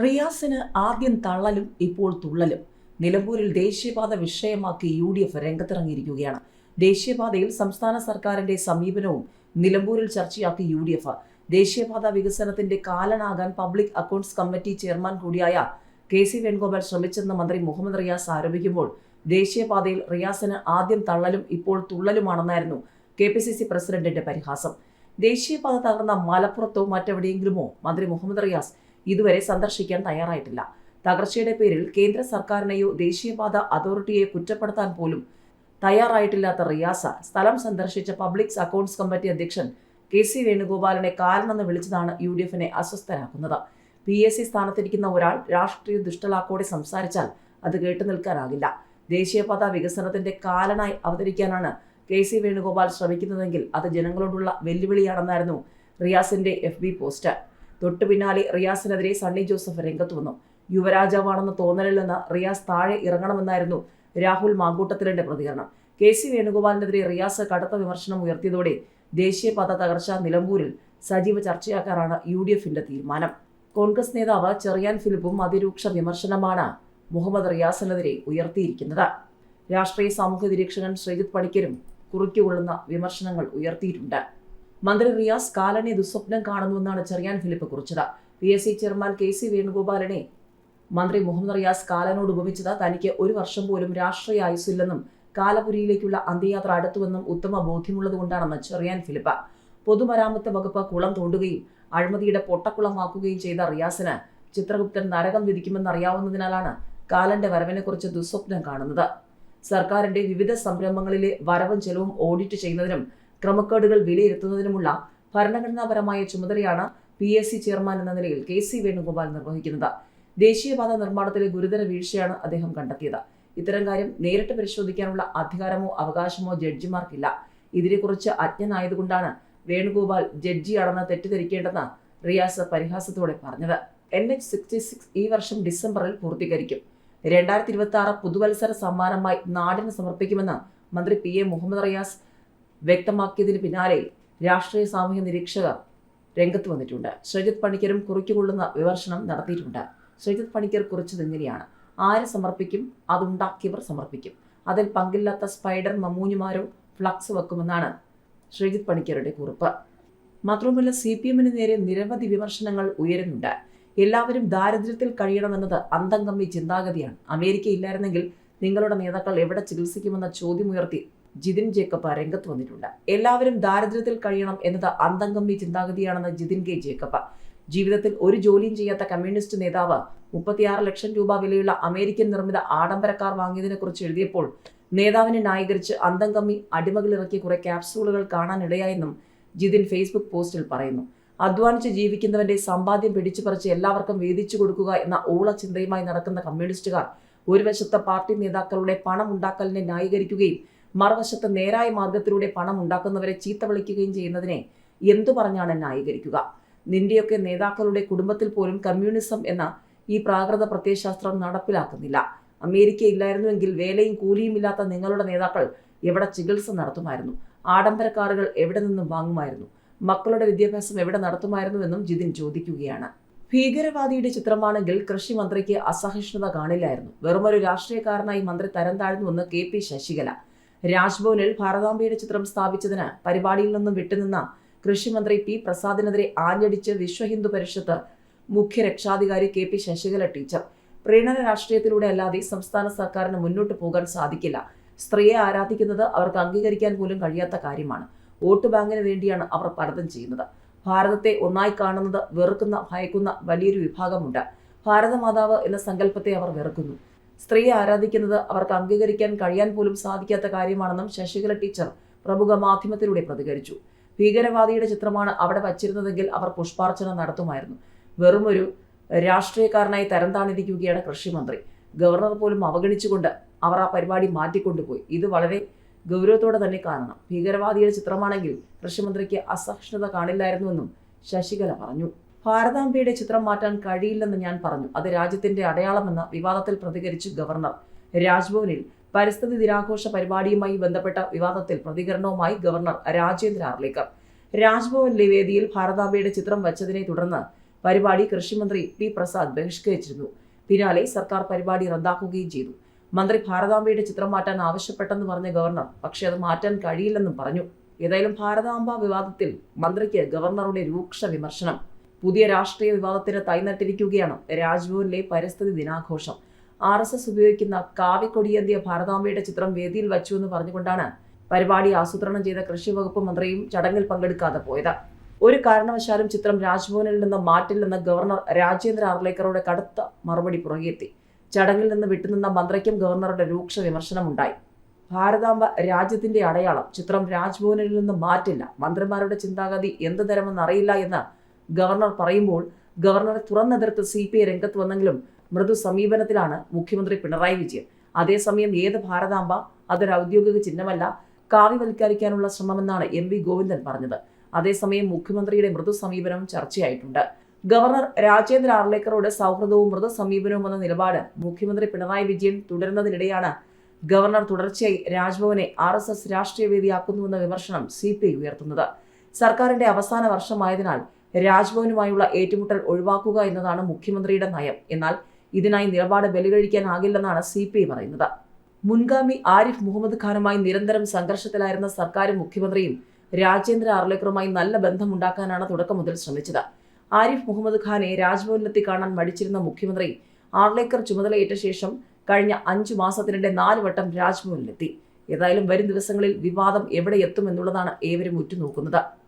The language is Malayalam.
റിയാസിന് ആദ്യം തള്ളലും ഇപ്പോൾ തുള്ളലും. നിലമ്പൂരിൽ ദേശീയപാത വിഷയമാക്കി യു ഡി എഫ് രംഗത്തിറങ്ങിയിരിക്കുകയാണ്. ദേശീയപാതയിൽ സംസ്ഥാന സർക്കാരിന്റെ സമീപനവും നിലമ്പൂരിൽ ചർച്ചയാക്കി യു ഡി എഫ് ദേശീയപാത വികസനത്തിന്റെ കാലനാകാൻ പബ്ലിക് അക്കൗണ്ട്സ് കമ്മിറ്റി ചെയർമാൻ കൂടിയായ കെ സി വേണുഗോപാൽ ശ്രമിച്ചെന്ന് മന്ത്രി മുഹമ്മദ് റിയാസ് ആരോപിക്കുമ്പോൾ ദേശീയപാതയിൽ റിയാസിന് ആദ്യം തള്ളലും ഇപ്പോൾ തുള്ളലുമാണെന്നായിരുന്നു കെ പി സി സി പ്രസിഡന്റിന്റെ പരിഹാസം. ദേശീയപാത തകർന്ന മലപ്പുറത്തോ മറ്റെവിടെയെങ്കിലുമോ? മന്ത്രി മുഹമ്മദ് റിയാസ് ഇതുവരെ സന്ദർശിക്കാൻ തയ്യാറായിട്ടില്ല. തകർച്ചയുടെ പേരിൽ കേന്ദ്ര സർക്കാരിനെയോ ദേശീയപാത അതോറിറ്റിയെ കുറ്റപ്പെടുത്താൻ പോലും തയ്യാറായിട്ടില്ലാത്ത റിയാസ സ്ഥലം സന്ദർശിച്ച പബ്ലിക് അക്കൗണ്ട്സ് കമ്മിറ്റി അധ്യക്ഷൻ കെ സി വേണുഗോപാലിനെ കാരണമെന്ന് വിളിച്ചതാണ് യു ഡി എഫിനെ അസ്വസ്ഥരാക്കുന്നത്. പി എസ് സി സ്ഥാനത്തിരിക്കുന്ന ഒരാൾ രാഷ്ട്രീയ ദുഷ്ടലാക്കോടെ സംസാരിച്ചാൽ അത് കേട്ടു നിൽക്കാനാകില്ല. ദേശീയപാത വികസനത്തിന്റെ കാലനായി അവതരിക്കാനാണ് കെ സി വേണുഗോപാൽ ശ്രമിക്കുന്നതെങ്കിൽ അത് ജനങ്ങളോടുള്ള വെല്ലുവിളിയാണെന്നായിരുന്നു റിയാസിന്റെ എഫ് ബി പോസ്റ്റ്. തൊട്ടു പിന്നാലെ റിയാസിനെതിരെ സണ്ണി ജോസഫ് രംഗത്ത് വന്നു. യുവരാജാവാണെന്ന് തോന്നലിൽ നിന്ന് റിയാസ് താഴെ ഇറങ്ങണമെന്നായിരുന്നു രാഹുൽ മാങ്കൂട്ടത്തിലിന്റെ പ്രതികരണം. കെ സി വേണുഗോപാലിനെതിരെ റിയാസ് കടുത്ത വിമർശനം ഉയർത്തിയതോടെ ദേശീയപാത തകർച്ച നിലമ്പൂരിൽ സജീവ ചർച്ചയാക്കാനാണ് യു ഡി എഫിന്റെ തീരുമാനം. കോൺഗ്രസ് നേതാവ് ചെറിയാൻ ഫിലിപ്പും അതിരൂക്ഷ വിമർശനമാണ് മുഹമ്മദ് റിയാസിനെതിരെ ഉയർത്തിയിരിക്കുന്നത്. രാഷ്ട്രീയ സാമൂഹ്യ നിരീക്ഷകൻ ശ്രീജിത് പണിക്കരും കുറിക്കുകൊള്ളുന്ന വിമർശനങ്ങൾ ഉയർത്തിയിട്ടുണ്ട്. മന്ത്രി റിയാസ് കാലനെ ദുസ്വപ്നം കാണുന്നുവെന്നാണ് ചെറിയാൻ ഫിലിപ്പ് കുറിച്ചത്. P S C chairman K C വേണുഗോപാലിനെ മന്ത്രി മുഹമ്മദ് റിയാസ് കാലനോട് ഉപമിച്ചത് തനിക്ക് ഒരു വർഷം പോലും രാഷ്ട്രീയ ആയുസ്സില്ലെന്നും കാലപുരിയിലേക്കുള്ള അന്ത്യയാത്ര അടുത്തുവെന്നും ഉത്തമ ബോധ്യമുള്ളതുകൊണ്ടാണെന്ന് ചെറിയാൻ ഫിലിപ്പ്. പൊതുമരാമത്ത് വകുപ്പ് കുളം തോണ്ടുകയും അഴിമതിയുടെ പൊട്ടക്കുളമാക്കുകയും ചെയ്ത റിയാസിന് ചിത്രഗുപ്തൻ നരകം വിധിക്കുമെന്നറിയാവുന്നതിനാലാണ് കാലന്റെ വരവിനെക്കുറിച്ച് ദുസ്വപ്നം കാണുന്നത്. സർക്കാരിന്റെ വിവിധ സംരംഭങ്ങളിലെ വരവും ചെലവും ഓഡിറ്റ് ചെയ്യുന്നതിനും ക്രമക്കേടുകൾ വിലയിരുത്തുന്നതിനുമുള്ള ഭരണഘടനാപരമായ ചുമതലയാണ് പി എസ് സി ചെയർമാൻ എന്ന നിലയിൽ കെ സി വേണുഗോപാൽ നിർവഹിക്കുന്നത്. ദേശീയപാത നിർമ്മാണത്തിലെ ഗുരുതര വീഴ്ചയാണ് അദ്ദേഹം കണ്ടെത്തിയത്. ഇത്തരം കാര്യം നേരിട്ട് പരിശോധിക്കാനുള്ള അധികാരമോ അവകാശമോ ജഡ്ജിമാർക്കില്ല. ഇതിനെക്കുറിച്ച് അജ്ഞനായതുകൊണ്ടാണ് വേണുഗോപാൽ ജഡ്ജിയാണെന്ന് തെറ്റിദ്ധരിക്കേണ്ടെന്ന് റിയാസ് പരിഹാസത്തോടെ പറഞ്ഞത്. എൻ എച്ച് സിക്സ്റ്റി സിക്സ് ഈ വർഷം ഡിസംബറിൽ പൂർത്തീകരിക്കും. രണ്ടായിരത്തി ഇരുപത്തി ആറ് പുതുവത്സര സമ്മാനമായി നാടിന് സമർപ്പിക്കുമെന്ന് മന്ത്രി പി എ മുഹമ്മദ് റിയാസ് വ്യക്തമാക്കിയതിന് പിന്നാലെ രാഷ്ട്രീയ സാമൂഹ്യ നിരീക്ഷകർ രംഗത്ത് വന്നിട്ടുണ്ട്. ശ്രീജിത് പണിക്കരും കുറിക്കുകൊള്ളുന്ന വിമർശനം നടത്തിയിട്ടുണ്ട്. ശ്രീജിത് പണിക്കർ കുറിച്ചത് ഇങ്ങനെയാണ്. ആര് സമർപ്പിക്കും? അതുണ്ടാക്കിയവർ സമർപ്പിക്കും. അതിൽ പങ്കില്ലാത്ത സ്പൈഡർ മമ്മൂഞ്ഞുമാരോ ഫ്ലക്സ് വെക്കുമെന്നാണ് ശ്രീജിത് പണിക്കരുടെ കുറിപ്പ്. മാത്രവുമല്ല സി പി എമ്മിന് നേരെ നിരവധി വിമർശനങ്ങൾ ഉയരുന്നുണ്ട്. എല്ലാവരും ദാരിദ്ര്യത്തിൽ കഴിയണമെന്നത് അന്തംഗമ്മി ചിന്താഗതിയാണ്. അമേരിക്ക ഇല്ലായിരുന്നെങ്കിൽ നിങ്ങളുടെ നേതാക്കൾ എവിടെ ചികിത്സിക്കുമെന്ന ചോദ്യമുയർത്തി ജിതിൻ ജേക്കബ് രംഗത്ത് വന്നിട്ടുണ്ട്. എല്ലാവരും ദാരിദ്ര്യത്തിൽ കഴിയണം എന്നത് അന്തംഗമ്മി ചിന്താഗതിയാണെന്ന് ജിതിൻ കെ ജേക്കബ്. ജീവിതത്തിൽ ഒരു ജോലിയും ചെയ്യാത്ത കമ്മ്യൂണിസ്റ്റ് നേതാവ് മുപ്പത്തിയാറ് ലക്ഷം രൂപ വിലയുള്ള അമേരിക്കൻ നിർമ്മിത ആഡംബര കാർ വാങ്ങിയതിനെ കുറിച്ച് എഴുതിയപ്പോൾ നേതാവിനെ ന്യായീകരിച്ച് അന്തംഗമ്മി അടിമകളിറക്കിയ കുറെ ക്യാപ്സൂളുകൾ കാണാനിടയായെന്നും ജിതിൻ ഫേസ്ബുക്ക് പോസ്റ്റിൽ പറയുന്നു. അധ്വാനിച്ച് ജീവിക്കുന്നവന്റെ സമ്പാദ്യം പിടിച്ചു പറിച്ച് എല്ലാവർക്കും വീതിച്ചു കൊടുക്കുക എന്ന ഊള ചിന്തയുമായി നടക്കുന്ന കമ്മ്യൂണിസ്റ്റുകാർ ഒരു വശത്ത് പാർട്ടി നേതാക്കളുടെ പണം ഉണ്ടാക്കലിനെ ന്യായീകരിക്കുകയും മറുവശത്ത് നേരായ മാർഗത്തിലൂടെ പണം ഉണ്ടാക്കുന്നവരെ ചീത്ത വിളിക്കുകയും ചെയ്യുന്നതിനെ എന്തു പറഞ്ഞാണ് ന്യായീകരിക്കുക? നിന്റെയൊക്കെ നേതാക്കളുടെ കുടുംബത്തിൽ പോലും കമ്മ്യൂണിസം എന്ന ഈ പ്രാകൃത പ്രത്യയശാസ്ത്രം നടപ്പിലാക്കുന്നില്ല. അമേരിക്ക ഇല്ലായിരുന്നുവെങ്കിൽ വേലയും കൂലിയും ഇല്ലാത്ത നിങ്ങളുടെ നേതാക്കൾ എവിടെ ചികിത്സ നടത്തുമായിരുന്നു? ആഡംബര കാറുകൾ എവിടെ നിന്നും വാങ്ങുമായിരുന്നു? മക്കളുടെ വിദ്യാഭ്യാസം എവിടെ നടത്തുമായിരുന്നുവെന്നും ജിതിൻ ചോദിക്കുകയാണ്. ഭീകരവാദിയുടെ ചിത്രമാണെങ്കിൽ കൃഷി മന്ത്രിക്ക് അസഹിഷ്ണുത കാണില്ലായിരുന്നു. വെറുമൊരു രാഷ്ട്രീയക്കാരനായി മന്ത്രി തരം താഴ്ന്നുവെന്ന് കെ പി ശശികല. രാജ്ഭവനിൽ ഭാരതാംബയുടെ ചിത്രം സ്ഥാപിച്ചതിന് പരിപാടിയിൽ നിന്നും വിട്ടുനിന്ന കൃഷിമന്ത്രി പി പ്രസാദിനെതിരെ ആഞ്ഞടിച്ച് വിശ്വ ഹിന്ദു പരിഷത്ത് മുഖ്യ രക്ഷാധികാരി കെ പി ശശികല ടീച്ചർ. പ്രീണന രാഷ്ട്രീയത്തിലൂടെ അല്ലാതെ സംസ്ഥാന സർക്കാരിന് മുന്നോട്ട് പോകാൻ സാധിക്കില്ല. സ്ത്രീയെ ആരാധിക്കുന്നത് അവർക്ക് അംഗീകരിക്കാൻ പോലും കഴിയാത്ത കാര്യമാണ്. വോട്ട് ബാങ്കിന് വേണ്ടിയാണ് അവർ പലതും ചെയ്യുന്നത്. ഭാരതത്തെ ഒന്നായി കാണുന്നത് വെറുക്കുന്ന ഭയക്കുന്ന വലിയൊരു വിഭാഗമുണ്ട്. ഭാരതമാതാവ് എന്ന സങ്കല്പത്തെ അവർ വെറുക്കുന്നു. സ്ത്രീയെ ആരാധിക്കുന്നത് അവർക്ക് അംഗീകരിക്കാൻ കഴിയാൻ പോലും സാധിക്കാത്ത കാര്യമാണെന്നും ശശികല ടീച്ചർ പ്രമുഖ മാധ്യമത്തിലൂടെ പ്രതികരിച്ചു. ഭീകരവാദിയുടെ ചിത്രമാണ് അവിടെ വച്ചിരുന്നതെങ്കിൽ അവർ പുഷ്പാർച്ചന നടത്തുമായിരുന്നു. വെറുമൊരു രാഷ്ട്രീയക്കാരനായി തരം താണിരിക്കുകയാണ് കൃഷിമന്ത്രി. ഗവർണർ പോലും അവഗണിച്ചുകൊണ്ട് അവർ ആ പരിപാടി മാറ്റിക്കൊണ്ടുപോയി. ഇത് വളരെ ഗൗരവത്തോടെ തന്നെ കാണണം. ഭീകരവാദിയുടെ ചിത്രമാണെങ്കിൽ കൃഷിമന്ത്രിക്ക് അസഹിഷ്ണുത കാണില്ലായിരുന്നുവെന്നും ശശികല പറഞ്ഞു. ഭാരതാംബയുടെ ചിത്രം മാറ്റാൻ കഴിയില്ലെന്ന് ഞാൻ പറഞ്ഞു. അത് രാജ്യത്തിന്റെ അടയാളമെന്ന് വിവാദത്തിൽ പ്രതികരിച്ച് ഗവർണർ. രാജ്ഭവനിൽ പരിസ്ഥിതി ദിനാഘോഷ പരിപാടിയുമായി ബന്ധപ്പെട്ട വിവാദത്തിൽ പ്രതികരണവുമായി ഗവർണർ രാജേന്ദ്ര ആർലേക്കർ. രാജ്ഭവനിലെ വേദിയിൽ ഭാരതാംബയുടെ ചിത്രം വച്ചതിനെ തുടർന്ന് പരിപാടി കൃഷിമന്ത്രി പി പ്രസാദ് ബഹിഷ്കരിച്ചിരുന്നു. പിന്നാലെ സർക്കാർ പരിപാടി റദ്ദാക്കുകയും ചെയ്തു. മന്ത്രി ഭാരതാംബയുടെ ചിത്രം മാറ്റാൻ ആവശ്യപ്പെട്ടെന്ന് പറഞ്ഞ ഗവർണർ പക്ഷേ അത് മാറ്റാൻ കഴിയില്ലെന്നും പറഞ്ഞു. ഏതായാലും ഭാരതാംബ വിവാദത്തിൽ മന്ത്രിക്ക് ഗവർണറുടെ രൂക്ഷ വിമർശനം. പുതിയ രാഷ്ട്രീയ വിവാദത്തിന് തൈനട്ടിരിക്കുകയാണ് രാജ്ഭവനിലെ പരിസ്ഥിതി ദിനാഘോഷം. ആർ എസ് എസ് ഉപയോഗിക്കുന്ന കാവിക്കൊടിയേന്തിയ ഭാരതാംബയുടെ ചിത്രം വേദിയിൽ വച്ചു എന്ന് പറഞ്ഞുകൊണ്ടാണ് പരിപാടി ആസൂത്രണം ചെയ്ത കൃഷി വകുപ്പ് മന്ത്രിയും ചടങ്ങിൽ പങ്കെടുക്കാതെ പോയത്. ഒരു കാരണവശാലും ചിത്രം രാജ്ഭവനിൽ നിന്ന് മാറ്റില്ലെന്ന് ഗവർണർ രാജേന്ദ്ര ആർലേക്കറുടെ കടുത്ത മറുപടി പുറകെത്തി ചടങ്ങിൽ നിന്ന് വിട്ടുനിന്ന മന്ത്രിക്കും ഗവർണറുടെ രൂക്ഷ വിമർശനമുണ്ടായി. ഭാരതാംബ രാജ്യത്തിന്റെ അടയാളം ചിത്രം രാജ്ഭവനിൽ നിന്ന് മാറ്റില്ല. മന്ത്രിമാരുടെ ചിന്താഗതി എന്ത് തരമെന്ന് അറിയില്ല എന്ന് ഗവർണർ പറയുമ്പോൾ ഗവർണറെ തുറന്നെതിർത്ത് സി പി ഐ രംഗത്ത് വന്നെങ്കിലും മൃദു സമീപനത്തിലാണ് മുഖ്യമന്ത്രി പിണറായി വിജയൻ. അതേസമയം ഏത് ഭാരതാംബ അതൊരു ഔദ്യോഗിക ചിഹ്നമല്ല കാവ്യവൽക്കരിക്കാനുള്ള ശ്രമമെന്നാണ് എം വി ഗോവിന്ദൻ പറഞ്ഞത്. അതേസമയം മുഖ്യമന്ത്രിയുടെ മൃദു സമീപനവും ചർച്ചയായിട്ടുണ്ട്. ഗവർണർ രാജേന്ദ്ര ആർലേക്കറോട് സൗഹൃദവും മൃദു സമീപനവും എന്ന നിലപാട് മുഖ്യമന്ത്രി പിണറായി വിജയൻ തുടരുന്നതിനിടെയാണ് ഗവർണർ തുടർച്ചയായി രാജ്ഭവനെ ആർ എസ് എസ് രാഷ്ട്രീയ വേദിയാക്കുന്നുവെന്ന വിമർശനം സി പി ഐ ഉയർത്തുന്നത്. സർക്കാരിന്റെ അവസാന വർഷമായതിനാൽ രാജ്ഭവനുമായുള്ള ഏറ്റുമുട്ടൽ ഒഴിവാക്കുക എന്നതാണ് മുഖ്യമന്ത്രിയുടെ നയം. എന്നാൽ ഇതിനായി നിലപാട് ബലികഴിക്കാനാകില്ലെന്നാണ് സി പി ഐ പറയുന്നത്. മുൻഗാമി ആരിഫ് മുഹമ്മദ് ഖാനുമായി നിരന്തരം സംഘർഷത്തിലായിരുന്ന സർക്കാരും മുഖ്യമന്ത്രിയും രാജേന്ദ്ര ആർലേക്കറുമായി നല്ല ബന്ധമുണ്ടാക്കാനാണ് തുടക്കം മുതൽ ശ്രമിച്ചത്. ആരിഫ് മുഹമ്മദ് ഖാനെ രാജ്ഭവനിലെത്തി കാണാൻ മടിച്ചിരുന്ന മുഖ്യമന്ത്രി ആർലേക്കർ ചുമതലയേറ്റ ശേഷം കഴിഞ്ഞ അഞ്ചു മാസത്തിനിടെ നാല് വട്ടം രാജ്ഭവനിലെത്തി. ഏതായാലും വരും ദിവസങ്ങളിൽ വിവാദം എവിടെ എത്തുമെന്നുള്ളതാണ് ഏവരും ഉറ്റുനോക്കുന്നത്.